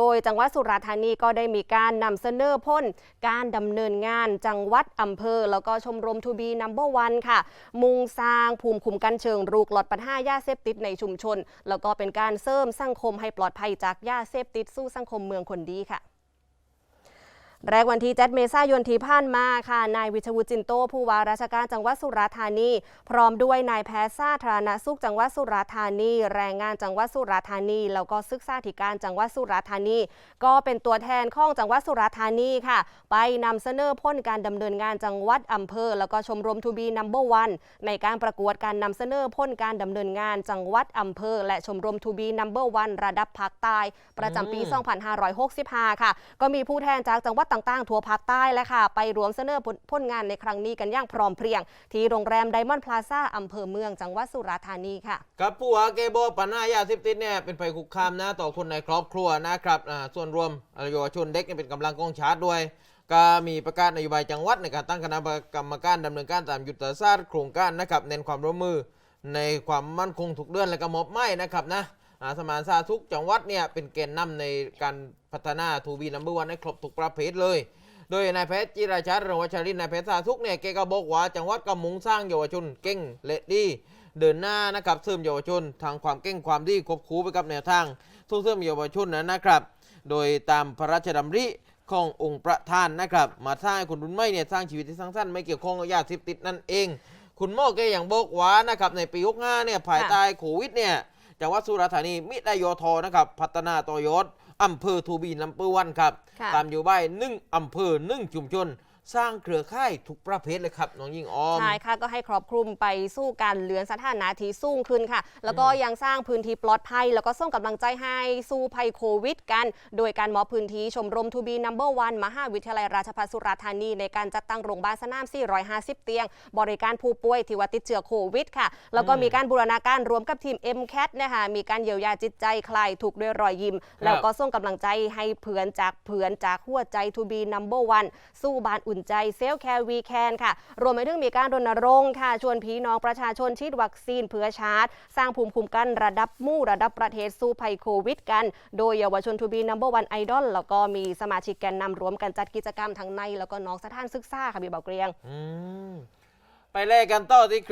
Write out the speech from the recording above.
โดยจังหวัดสุราษฎร์ธานีก็ได้มีการนำเสนอพ้นการดำเนินงานจังหวัดอำเภอ แล้วก็ชมรมทูบีนัมเบอร์วันค่ะ มุงสร้างภูมิคุ้มกันเชิงรุกลดปัญหายาเสพติดในชุมชน แล้วก็เป็นการเสริมสังคมให้ปลอดภัยจากยาเสพติดสู้สังคมเมืองคนดีค่ะ แรกวันที่ 7 เมษายนที่ผ่านมาค่ะ นายวิชวุฒิจินโต ผู้ว่าราชการจังหวัดสุราษฎร์ธานี พร้อมด้วยนายแพทย์สาธารณสุขจังหวัดสุราษฎร์ธานี แรงงานจังหวัดสุราษฎร์ธานี แล้วก็ศึกษาธิการจังหวัดสุราษฎร์ธานี ก็เป็นตัวแทนของจังหวัดสุราษฎร์ธานีค่ะ ไปนำเสนอพ้นการดำเนินงานจังหวัดอำเภอ แล้วก็ชมรมทูบีนัมเบอร์วันในการประกวดการนำเสนอพ้นการดำเนินงานจังหวัดอำเภอ และชมรมทูบีนัมเบอร์วันระดับภาคใต้ประจำปีอืม2565 ค่ะ ก็มีผู้แทนจากจังหวัดต่างๆ ทั่วภาคใต้และค่ะ ไปรวมเสนอผลผลงานในครั้งนี้กันอย่างพร้อมเพรียง ที่โรงแรมไดมอนด์พลาซ่าอำเภอเมืองจังหวัดสุราษฎร์ธานีค่ะกับผู้ว่าเกโบปัญหายาเสพติดเนี่ยเป็นภัยคุกคามนะต่อคนในครอบครัวนะครับส่วนรวมเยาวชนเด็กเป็นกำลังกองชาร์จด้วยก็มีประกาศนโยบายจังหวัดในการตั้งคณะกรรมการดำเนินการตามยุทธศาสตร์โครงการนะครับเน้นความร่วมมือในความมั่นคงทุกเดือนและก็มอบไม้นะครับนะ สมานสาทุกจังหวัดเนี่ยเป็นเกณฑ์นำในการพัฒนาทูบีนัมเบอร์วันให้ครบทุกประเภทเลย โดยนายแพทย์จิราชัดรวัชรินนายแพทย์สาธารณสุขเนี่ยแกก็บอกว่าจังหวัดกำมุงสร้างเยาวชนเก่งแลดี้เดินหน้านะครับเสริมเยาวชน ทางความเก่งความดีควบคู่ไปกับแนวทางส่งเสริมเยาวชนนะนะครับ โดยตามพระราชดำริขององค์ประธานนะครับ มาสร้างคนรุ่นใหม่เนี่ยสร้างชีวิตที่สร้างสรรค์ไม่เกี่ยวข้องกับยาเสพติดนั่นเอง คุณหมอแกอย่างบอกว่านะครับในปี65เนี่ยภายใต้โควิดเนี่ย จังหวัดสุราษฎร์ธานีมิได้ยอทอนะครับพัฒนาต่อยอดอำเภอทูบีนัมเปอร์วันครับค่ะตามอยู่ใบายหนึ่งอำเภอหนึ่งชุมชน สร้างเครือข่ายทุกประเภทเลยครับน้องยิงออม ใช่ค่ะก็ให้ครอบคลุมไปสู้การเลือนสถานะที่สูงขึ้นค่ะ แล้วก็ยังสร้างพื้นที่ปลอดภัย แล้วก็ส่งกำลังใจให้สู้ภัยโควิด กัน โดยการมอบพื้นที่ชมรมทูบีนัมเบอร์วันมหาวิทยาลัยราชภัฏสุราษฎร์ธานี ในการจัดตั้งโรงพยาบาลสนาม 450 เตียง บริการผู้ป่วยที่ว่าติดเชื้อโควิดค่ะ แล้วก็มีการบูรณาการรวมกับทีม MCAT นะคะมีการเยียวยาจิตใจคลายทุกข์ด้วยรอยยิ้มแล้วก็ส่งกำลังใจให้เพื่อนจากเพื่อนจากหัวใจทูบีนัมเบอร์วันสู้บานอุ่นใจเซลแคร์วีแคนค่ะ รวมไปถึงมีการรณรงค์ค่ะ ชวนพี่น้องประชาชนฉีดวัคซีนเพื่อชาร์จ สร้างภูมิคุ้มกันระดับมู่ระดับประเทศสู้ภัยโควิดกัน โดยเยาวชนทูบีนัมเบอร์วันไอดอลแล้วก็มีสมาชิกแกนนำรวมกันจัดกิจกรรมทั้งใน แล้วก็นอกสถานศึกษาค่ะบีบเบาเกรียงไปแลกกันต่อที่